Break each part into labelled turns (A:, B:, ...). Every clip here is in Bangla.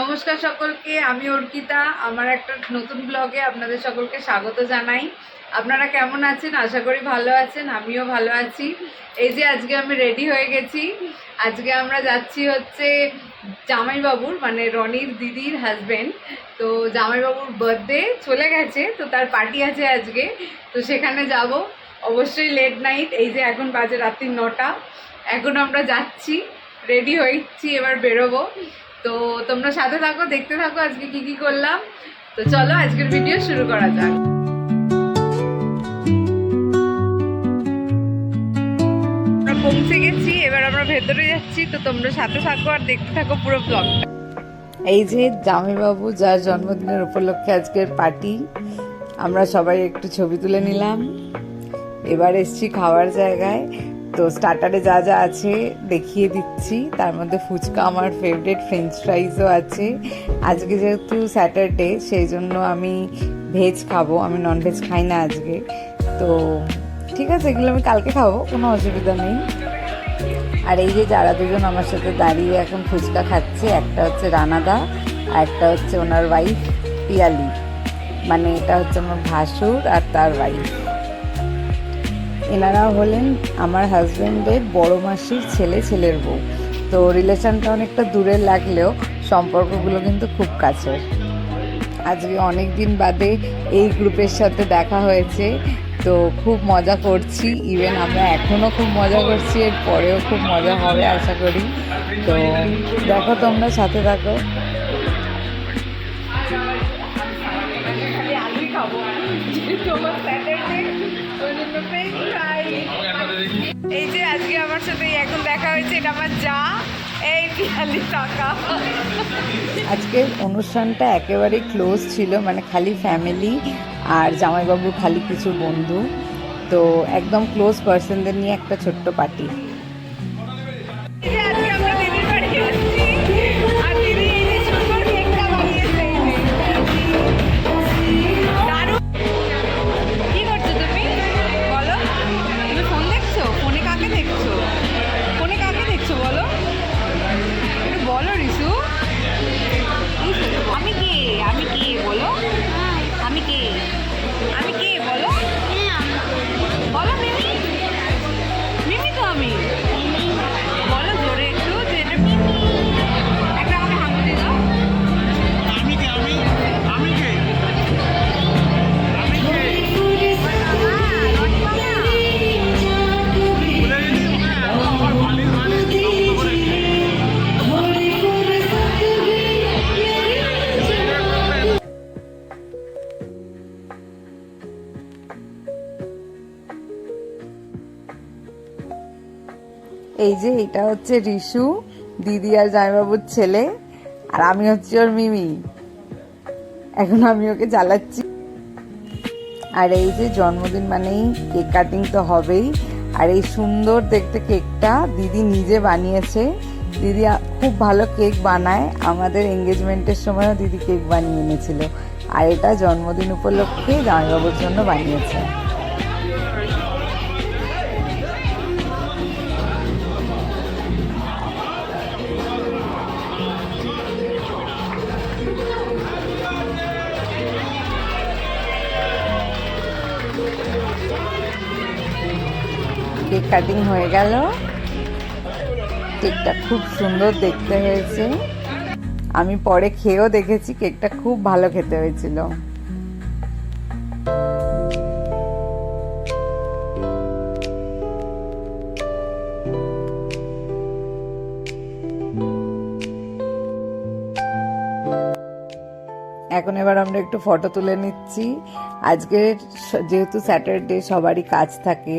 A: নমস্কার সকলকে, আমি অর্পিতা। আমার একটা নতুন ব্লগে আপনাদের সকলকে স্বাগত জানাই। আপনারা কেমন আছেন? আশা করি ভালো আছেন, আমিও ভালো আছি। এই যে আজকে আমি রেডি হয়ে গেছি। আজকে আমরা যাচ্ছি হচ্ছে জামাইবাবুর মানে রনির দিদির হাজবেন্ড তো জামাইবাবুর বার্থডে চলে গেছে, তো তার পার্টি আছে আজকে। তো সেখানে যাব। অবশ্যই লেট নাইট এই যে এখন বাজে রাত্রি নটা। এখন আমরা যাচ্ছি রেডি হয়েছি, এবার বেরোবো। তো তোমরা সাথে থাকো, দেখতে থাকো, আজকে কি কি করলাম। তো চলো আজকের ভিডিও শুরু করা যাক। আমরা পৌঁছে গেছি, এবার আমরা ভেতরে যাচ্ছি, তো তোমরা সাথে থাকো আর দেখতে থাকো পুরো ব্লগটা এই যে জামাইবাবু, যার জন্মদিনের উপলক্ষে আজকের পার্টি আমরা সবাই একটু ছবি তুলে নিলাম। এবার এসছি খাওয়ার জায়গায়। তো স্টার্টারে যা যা আছে দেখিয়ে দিচ্ছি। তার মধ্যে ফুচকা আমার ফেভারিট ফ্রেঞ্চ ফ্রাইজও আছে। আজকে যেহেতু স্যাটারডে সেই জন্য আমি ভেজ খাব। আমি নন ভেজ খাই না আজকে। তো ঠিক আছে, এগুলো আমি কালকে খাব, কোনো অসুবিধা নেই। আর এই যে যারা দুজন আমার সাথে দাঁড়িয়ে এখন ফুচকা খাচ্ছে, একটা হচ্ছে রানাদা আর একটা হচ্ছে ওনার ওয়াইফ পিয়ালি। মানে এটা হচ্ছে আমার ভাসুর আর তার ওয়াইফ এনারা হলেন আমার হাজব্যান্ডের বড় মাসির ছেলে, ছেলের বউ। তো রিলেশনটা অনেকটা দূরে লাগলেও সম্পর্কগুলো কিন্তু খুব কাছের। আজকে অনেক দিন বাদে এই গ্রুপের সাথে দেখা হয়েছে, তো খুব মজা করছি। ইভেন আমরা এখনও খুব মজা করছি, এর পরেও খুব মজা হবে আশা করি। তো দেখো তোমরা, সাথে থাকো। এই যে আজকে আমার সাথে এখন দেখা হয়েছে, এটা আমার যা। আজকে অনুষ্ঠানটা একেবারে ক্লোজ ছিল মানে খালি ফ্যামিলি আর জামাইবাবু খালি কিছু বন্ধু। তো একদম ক্লোজ পার্সনদের নিয়ে একটা ছোট্ট পার্টি এই যে এটা হচ্ছে রিশু, দিদি আর জামাইবাবুর ছেলে, আর আমি হচ্ছে ওর মিমি। এখন আমি ওকে জ্বালাচ্ছি। আর এই যে জন্মদিন মানেই কেক কাটিং তো হবেই। আর এই সুন্দর দেখতে কেকটা দিদি নিজে বানিয়েছে। দিদি খুব ভালো কেক বানায়। আমাদের এঙ্গেজমেন্টের সময়ও দিদি কেক বানিয়ে এনেছিল। আর এটা জন্মদিন উপলক্ষে জামাইবাবুর জন্য বানিয়েছে। কাটিং হয়ে গেল। কেকটা খুব সুন্দর দেখতে হয়েছে। আমি পরে খেয়েও দেখেছি, কেকটা খুব ভালো খেতে হয়েছিল। এখন এবার আমরা একটু ফটো তুলে নিচ্ছি। আজকে যেহেতু স্যাটারডে সবারই কাজ থাকে,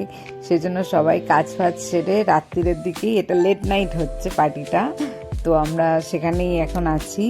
A: সেজন্য সবাই কাজ ফাজ সেরে রাত্রিরের দিকেই, এটা লেট নাইট হচ্ছে পার্টিটা তো আমরা সেখানেই এখন আছি।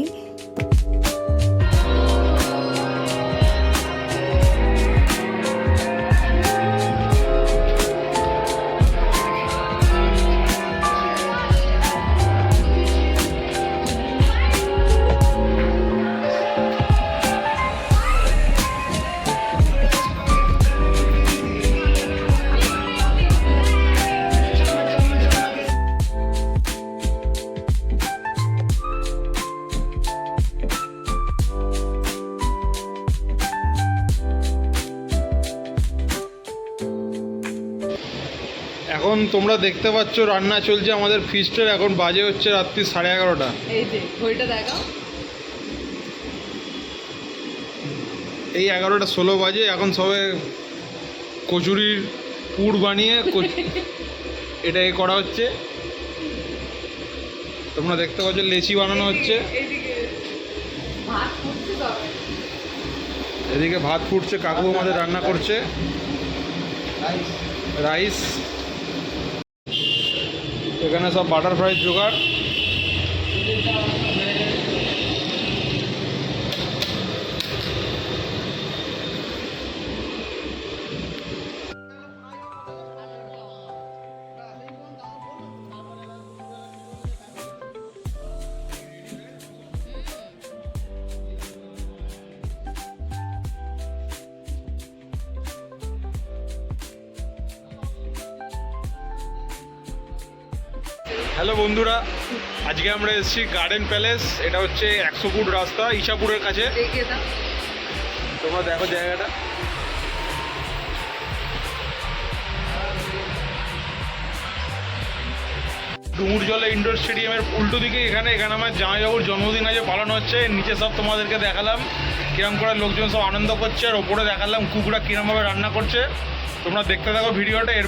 B: এখন তোমরা দেখতে পাচ্ছ রান্না চলছে আমাদের ফিস্টের এখন বাজে হচ্ছে রাত্রি সাড়ে এগারোটা।
A: এই যে ঘড়িটা দেখাও।
B: এই এগারোটা ষোলো বাজে এখন সবে কচুরির পুর বানিয়ে কচ- এটা এ করা হচ্ছে। তোমরা দেখতে পাচ্ছ লেচি বানানো হচ্ছে।
A: এইদিকে ভাত করছে তবে।
B: এদিকে ভাত ফুটছে কাকু আমাদের রান্না করছে। রাইস এখানে সব বাটারফ্লাই জোগাড়। হ্যালো বন্ধুরা আজকে আমরা এসেছি গার্ডেন প্যালেস এটা হচ্ছে একশো ফুট রাস্তা ইশাপুরের কাছে। তোমরা দেখো জায়গাটা। ডুমুর জলে ইনডোর স্টেডিয়ামের উল্টো দিকে এখানে এখানে আমার জামাইবাবুর জন্মদিন আছে পালন হচ্ছে। নিচে সব তোমাদেরকে দেখালাম কিরম করে লোকজন সব আনন্দ করছে আর ওপরে দেখালাম কুকুরা কিরমভাবে রান্না করছে। তোমরা দেখতে থাকো ভিডিওটা এর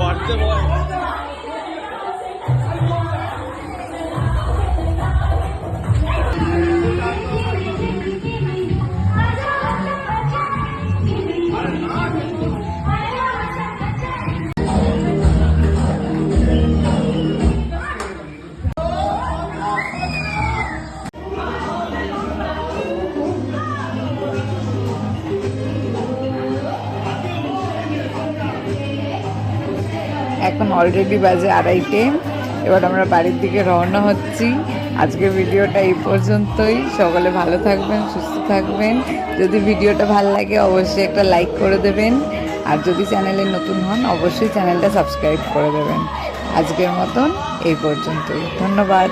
B: பட்டு
A: এখন অলরেডি বাজে আড়াইটে। এবার আমরা বাড়ির দিকে রওনা হচ্ছি। আজকে ভিডিওটা এই পর্যন্তই। সকলে ভালো থাকবেন, সুস্থ থাকবেন। যদি ভিডিওটা ভালো লাগে, অবশ্যই একটা লাইক করে দেবেন। আর যদি চ্যানেলে নতুন হন, অবশ্যই চ্যানেলটা সাবস্ক্রাইব করে দেবেন। আজকের মতন এই পর্যন্তই। ধন্যবাদ।